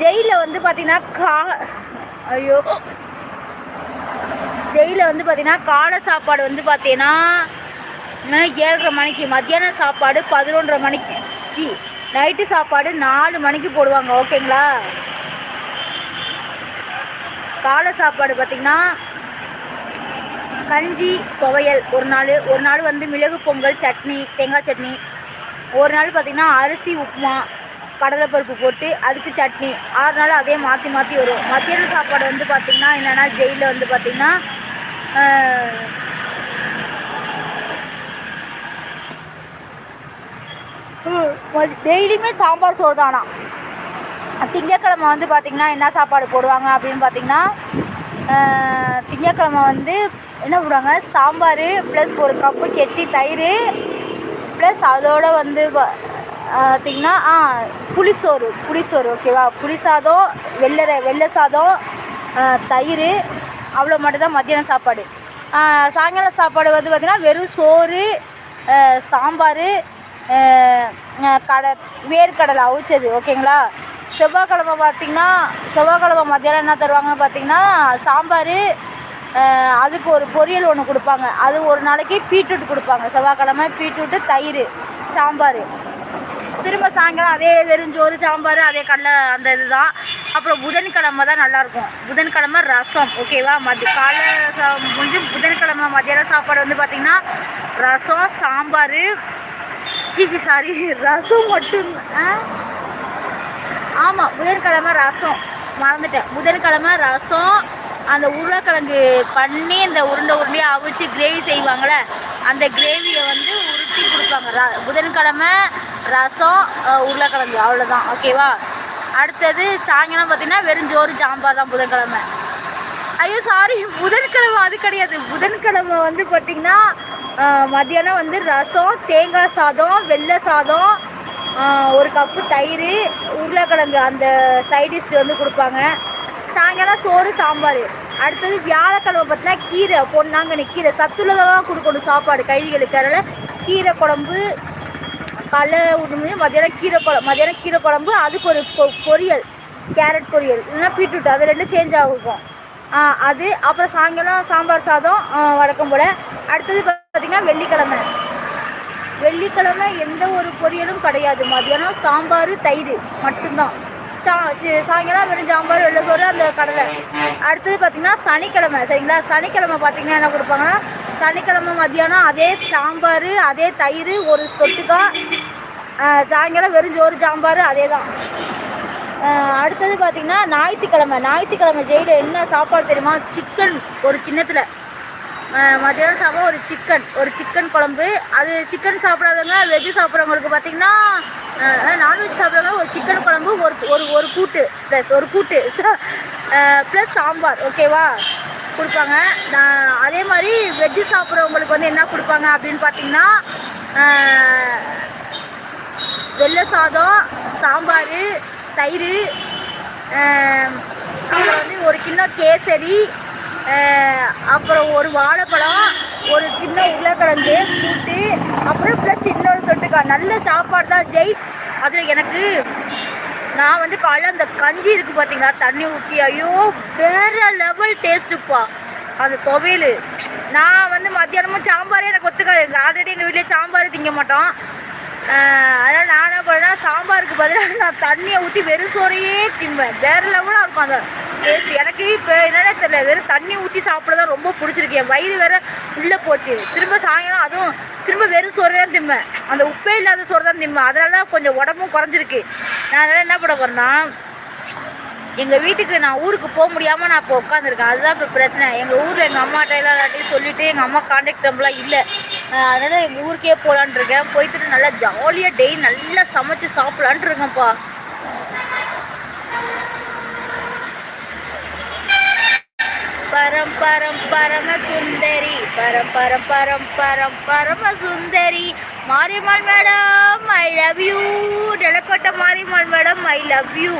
ஜெயிலில் வந்து பார்த்தீங்கன்னா கா ஐயோ. ஜெயிலில் வந்து பார்த்தீங்கன்னா காலை சாப்பாடு வந்து பார்த்தீங்கன்னா ஏழரை மணிக்கு மத்தியான சாப்பாடு பதினொன்றரை மணிக்கு. நைட்டு சாப்பாடு நாலு மணிக்கு போடுவாங்க ஓகேங்களா? காலை சாப்பாடு பார்த்திங்கன்னா கஞ்சி துவையல். ஒரு நாள் ஒரு நாள் வந்து மிளகு பொங்கல் சட்னி தேங்காய் சட்னி. ஒரு நாள் பார்த்திங்கன்னா அரிசி உப்புமா. கடலைப்பருப்பு போட்டு அதுக்கு சட்னி. ஆறு நாள் அதே மாற்றி மாற்றி வரும். மத்தியான சாப்பாடு வந்து பார்த்திங்கன்னா என்னென்னா ஜெயிலில் வந்து பார்த்திங்கன்னா டெய்லியுமே சாம்பார் சோறு தானா? திங்கக்கிழமை வந்து பார்த்திங்கன்னா என்ன சாப்பாடு போடுவாங்க அப்படின்னு பார்த்தீங்கன்னா திங்கக்கிழமை வந்து என்ன போடுவாங்க? சாம்பார் ப்ளஸ் ஒரு கப்பு கெட்டி தயிர் ப்ளஸ் அதோடு வந்து பார்த்திங்கன்னா ஆ புளிசோறு புளிசோறு ஓகேவா புளி சாதம் வெள்ளை வெள்ளை சாதம் தயிர் அவ்வளோ மட்டும்தான் மத்தியானம் சாப்பாடு. அஹ், சாயங்காலம் சாப்பாடு வந்து பார்த்திங்கன்னா வெறும் சோறு சாம்பார் அஹ், கடை வேர்க்கடலை அவிச்சது ஓகேங்களா செவ்வாய்க்கிழமை பார்த்திங்கன்னா செவ்வாய்க்கிழமை மத்தியானம் என்ன தருவாங்கன்னு பார்த்திங்கன்னா சாம்பார் அதுக்கு ஒரு பொரியல் ஒன்று கொடுப்பாங்க. அது ஒரு நாளைக்கு பீட்ரூட் கொடுப்பாங்க. செவ்வாய்க்கிழமை பீட்ரூட்டு தயிர் சாம்பார். திரும்ப சாயங்காலம் அதே வெறுஞ்சோறு சாம்பார் அதே கடலை அந்த இதுதான். அப்புறம் புதன்கிழமை தான் நல்லாயிருக்கும். புதன்கிழமை ரசம் ஓகேவா மதிய காலை சா முடிஞ்சு புதன்கிழமை மதியான சாப்பாடு வந்து பார்த்திங்கன்னா ரசம் சாம்பார் சீசி சாரி ரசம் மட்டும் ஆ? ஆமாம் புதன்கிழமை ரசம். மறந்துட்டேன். புதன்கிழமை ரசம் அந்த உருளைக்கிழங்கு பண்ணி இந்த உருண்டை உருண்டையாக அவிச்சு கிரேவி செய்வாங்கள்ல அந்த கிரேவியை வந்து உருட்டி கொடுப்பாங்க. ர புதன்கிழமை ரசம் உருளைக்கிழங்கு அவ்வளோதான் ஓகேவா அடுத்தது சாயங்காலம் பார்த்திங்கன்னா வெறும் சோறு சாம்பார் தான் புதன்கிழமை. ஐயோ சாரி புதன்கிழமை அது கிடையாது. புதன்கிழமை வந்து பார்த்திங்கன்னா மதியானம் மத்தியானம் வந்து ரசம் தேங்காய் சாதம் வெள்ளை சாதம் ஒரு கப்பு தயிர் உருளைக்கிழங்கு அந்த சைடிஷ் வந்து கொடுப்பாங்க. சாயங்காலம் சோறு சாம்பார். அடுத்தது வியாழக்கிழமை பார்த்தீங்கன்னா கீரை பொன்னாங்கண்ணி கீரை. சத்துள்ளதாக கொடுக்கணும் சாப்பாடு கைதிகளுக்கு. அதனால் கீரை குழம்பு காலைல உணவு மதியானம் கீரை குழம்பு மதியானம் கீரை குழம்பு அதுக்கு ஒரு பொ- பொரியல் கேரட் பொரியல். இல்லைன்னா பீட்ரூட் அது ரெண்டும் சேஞ்ச் ஆகும். அது அப்புறம் சாயங்காலம் சாம்பார் சாதம் வழக்கம் போல். அடுத்தது பார்த்திங்கன்னா வெள்ளிக்கிழமை. வெள்ளிக்கிழமை எந்த ஒரு பொரியலும் கிடையாது. மதியானம் சாம்பார் தயிர் மட்டும்தான். சா சாயங்காலம் வெறும் சாம்பார் வெள்ளை சோறு அந்த கடலை. அடுத்தது பார்த்திங்கன்னா சனிக்கிழமை. சரிங்களா? சனிக்கிழமை பார்த்திங்கன்னா என்ன கொடுப்பாங்கன்னா சனிக்கிழமை மத்தியானம் அதே சாம்பார் அதே தயிர் ஒரு தொட்டுக்காய் சாயங்காலம் வெறும் சோறு சாம்பார் அதே தான் அடுத்தது பார்த்திங்கன்னா ஞாயிற்றுக்கிழமை. ஞாயிற்றுக்கிழமை ஜெயிலில் என்ன சாப்பாடு தெரியுமா? சிக்கன் ஒரு கிண்ணத்தில். மதியானம் சாப்பாடு ஒரு சிக்கன் ஒரு சிக்கன் குழம்பு. அது சிக்கன் சாப்பிடாதவங்க வெஜ்ஜு சாப்பிட்றவங்களுக்கு பார்த்திங்கன்னா நான்வெஜ் சாப்பிட்றவங்க ஒரு சிக்கன் குழம்பு ஒரு ஒரு ஒரு கூட்டு ப்ளஸ் ஒரு கூட்டு. ப்ளஸ் சாம்பார் ஓகேவா கொடுப்பாங்க. நான் அதே மாதிரி வெஜ்ஜு சாப்பிட்றவங்களுக்கு வந்து என்ன கொடுப்பாங்க அப்படின்னு பார்த்தீங்கன்னா வெள்ளை சாதம் சாம்பார் தயிர் அப்புறம் வந்து ஒரு கிண்ணம் கேசரி அப்புறம் ஒரு வாழைப்பழம் ஒரு கிண்ணம் உருளைக்கிழங்கு கூட்டு அப்புறம் ப்ளஸ் இன்னொரு தொட்டுக்கா நல்ல சாப்பாடு தான். ஜெய் அதில் எனக்கு நான் வந்து காலைல அந்த கஞ்சி இருக்குது பார்த்தீங்களா தண்ணி ஊற்றி ஐயோ வேறு லெவல் டேஸ்ட்டுப்பா அந்த துவையல். நான் வந்து மத்தியானமும் சாம்பாரே எனக்கு ஒத்துக்காது. எங்கள் ஆல்ரெடி எங்கள் வீட்டில் சாம்பார் திங்க மாட்டோம் ஆஹ் அதனால் நான் என்ன பண்ணேன்னா சாம்பாருக்கு பதிலாக நான் தண்ணியை ஊற்றி வெறும் சோறையே திம்பேன் வேறு லெவலாக இருக்கும் அந்த டேஸ்ட் எனக்கு இப்போ என்னடா தெரியல. வெறும் தண்ணி ஊற்றி சாப்பிட தான் ரொம்ப பிடிச்சிருக்கு. என் வயிறு வேற உள்ளே போச்சு. திரும்ப சாயங்காலம் அதுவும் திரும்ப வெறும் சோறு தான் திம்பேன் அந்த உப்பே இல்லாத சோறு தான் திம்பேன் அதனால தான் கொஞ்சம் உடம்பும் குறைஞ்சிருக்கு. நான் அதனால் என்ன பண்ண போகிறேன்னா எங்கள் வீட்டுக்கு நான் ஊருக்கு போக முடியாமல் நான் இப்போ உட்காந்துருக்கேன் அதுதான் இப்போ பிரச்சனை. எங்கள் ஊரில் எங்கள் அம்மாட்ட எல்லாம் எல்லாத்தையும் சொல்லிவிட்டு எங்கள் அம்மா கான்டாக்ட் நம்பர்லாம் இல்லை. அதனால் எங்கள் ஊருக்கே போகலான் இருக்கேன். போய்த்துட்டு நல்லா ஜாலியாக டெய்லி நல்லா சமைச்சு சாப்பிட்லான் இருக்கேன்ப்பா. பரம் பரம் பரம சுந்தரி. பரம் பரம் பரம் பரம் பரம சுந்தரி. Mariyammal madam I love you Nilakottai Mariyammal madam I love you